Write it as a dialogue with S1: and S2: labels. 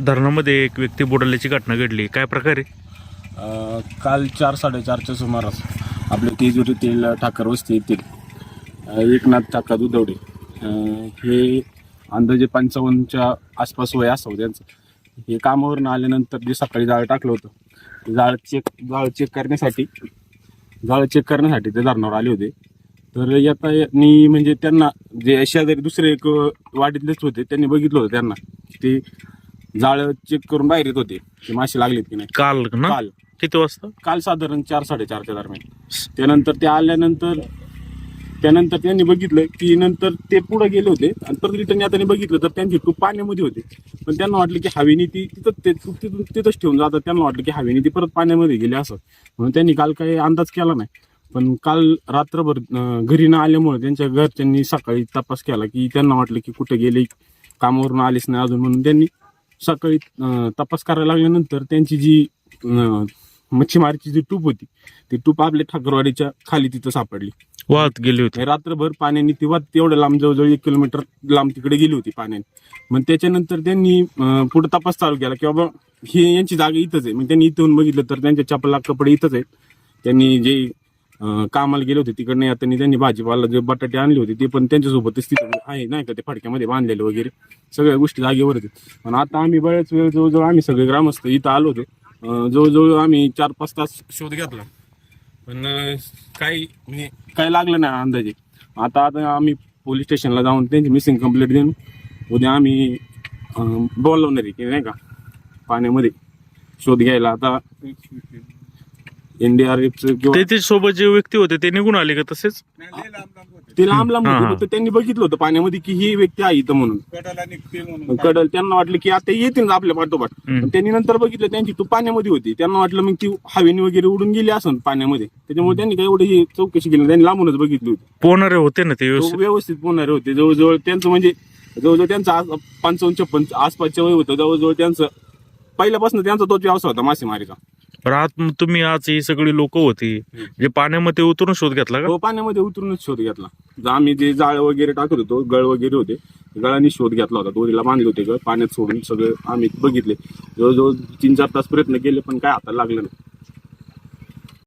S1: धरणामध्ये एक व्यक्ती बुडाल्याची घटना घडली. काय प्रकारे
S2: अ, काल चार साडेचारच्या सुमारास आपले तेजुरीतील ठाकर वस्ती येथील अ, एकनाथ ठाकर दुधवडे अ, हे अंदाजे पंचावन्नच्या आसपास वय असावं त्यांचं. हे कामावरून आल्यानंतर जे सकाळी जाळं टाकलं होतं जाळ चेक जाळ चेक करण्यासाठी जाळं चेक करण्यासाठी ते धरणावर आले होते. तर येता यांनी म्हणजे त्यांना जे शेजारी दुसरे एक वाडीतलेच होते त्यांनी बघितलं होतं त्यांना. ते जाळं चेक करून बाहेर येत होते. की मासे लागलेत की नाही.
S1: काल ना?
S2: काल.
S1: किती वाजता?
S2: काल साधारण चार साडेचारच्या दरम्यान. त्यानंतर ते आल्यानंतर त्यानंतर त्यांनी बघितलं की नंतर ते पुढे गेले होते. आणि परत रिटर्न येताना बघितलं तर त्यांची टूप पाण्यामध्ये होते. पण त्यांना वाटलं की हवेने ती तिथं ते टूप तिथून तिथंच ठेवून जातात. त्यांना वाटलं की हवेने ती परत पाण्यामध्ये गेली असं. म्हणून त्यांनी काल काही अंदाज केला नाही. पण काल रात्रभर अं, घरी न आल्यामुळे त्यांच्या घरच्यांनी सकाळी तपास केला की त्यांना वाटलं की कुठे गेले कामावरून आलेच नाही अजून म्हणून त्यांनी सकाळी अं, तपास करायला लागल्यानंतर त्यांची जी अं, मच्छीमारीची जी टूप होती ती टूप आपल्या ठाकरवाडीच्या खाली तिथं सापडली.
S1: वाहत गेली होती.
S2: रात्रभर पाण्याने ती वात तेवढं लांब जवळजवळ एक किलोमीटर लांब तिकडे गेली होती पाण्याने. मग त्याच्यानंतर त्यांनी अं, पुढे तपास चालू केला की बाबा ही यांची जागा इथंच आहे. मग त्यांनी इथून बघितलं तर त्यांच्या चपला कपडे इथंच आहेत. त्यांनी जे अं, कामाला गेले होते तिकडनं येताना त्यांनी भाजीपाला जे बटाटे आणले होते ते पण त्यांच्यासोबतच तिथे आहे नाही का ते फडक्यामध्ये बांधलेले वगैरे. सगळ्या गोष्टी जागेवर होते पण आता आम्ही बऱ्याच वेळ जवळजवळ आम्ही सगळे ग्रामस्थ इथं आलो होतो. अं, जवळजवळ आम्ही चार पाच तास शोध घेतला. पण अं, काही म्हणजे काही लागलं नाही अंदाजे. आता आता आम्ही पोलीस स्टेशनला जाऊन त्यांची मिसिंग कंप्लेंट देऊन उद्या आम्ही बोलवणार आहे की नाही का पाण्यामध्ये शोध घ्यायला. आता एनडीआरएफचं किंवा
S1: त्याच्या सोबत जे व्यक्ती होते ते निघून आले का तसेच?
S2: ते लांब लांब
S1: हा,
S2: होते
S1: हा.
S2: फक्त त्यांनी बघितलं होतं पाण्यामध्ये की ही व्यक्ती आहे इथं म्हणून. कडल त्यांना वाटलं की आता येतील ना आपल्या पाठोपाठ.
S1: हम्म.
S2: पण त्यांनी नंतर बघितलं त्यांची तू पाण्यामध्ये होती. त्यांना वाटलं मग ती हवेने वगैरे उडून गेली असं पाण्यामध्ये. त्याच्यामुळे त्यांनी काही एवढी ही चौकशी केली नाही. त्यांनी लांबूनच बघितली होती.
S1: पोहणारे होते ना ते
S2: तो
S1: व्यवस्थित
S2: व्यवस्थित पोहणारे होते. जवळजवळ त्यांचं म्हणजे जवळजवळ त्यांचं पंचावन्न छप्पन आसपासच्या वय होतं. जवळजवळ त्यांचं पहिल्यापासून त्यांचा तोच व्यवसाय होता मासेमारीचा.
S1: तर आत तुम्ही आज ही सगळी लोक होती जे पाण्यामध्ये उतरून शोध घेतला का?
S2: तो पाण्यामध्ये उतरूनच शोध घेतला. ज- आम्ही जे जाळ वगैरे टाकत होतो गळ वगैरे होते गळाने शोध घेतला होता दोरीला बांधले होते गळ पाण्यात सोडून सगळं आम्ही बघितले. जवळजवळ तीन चार तास प्रयत्न केले पण काय हाताला लागलं नाही.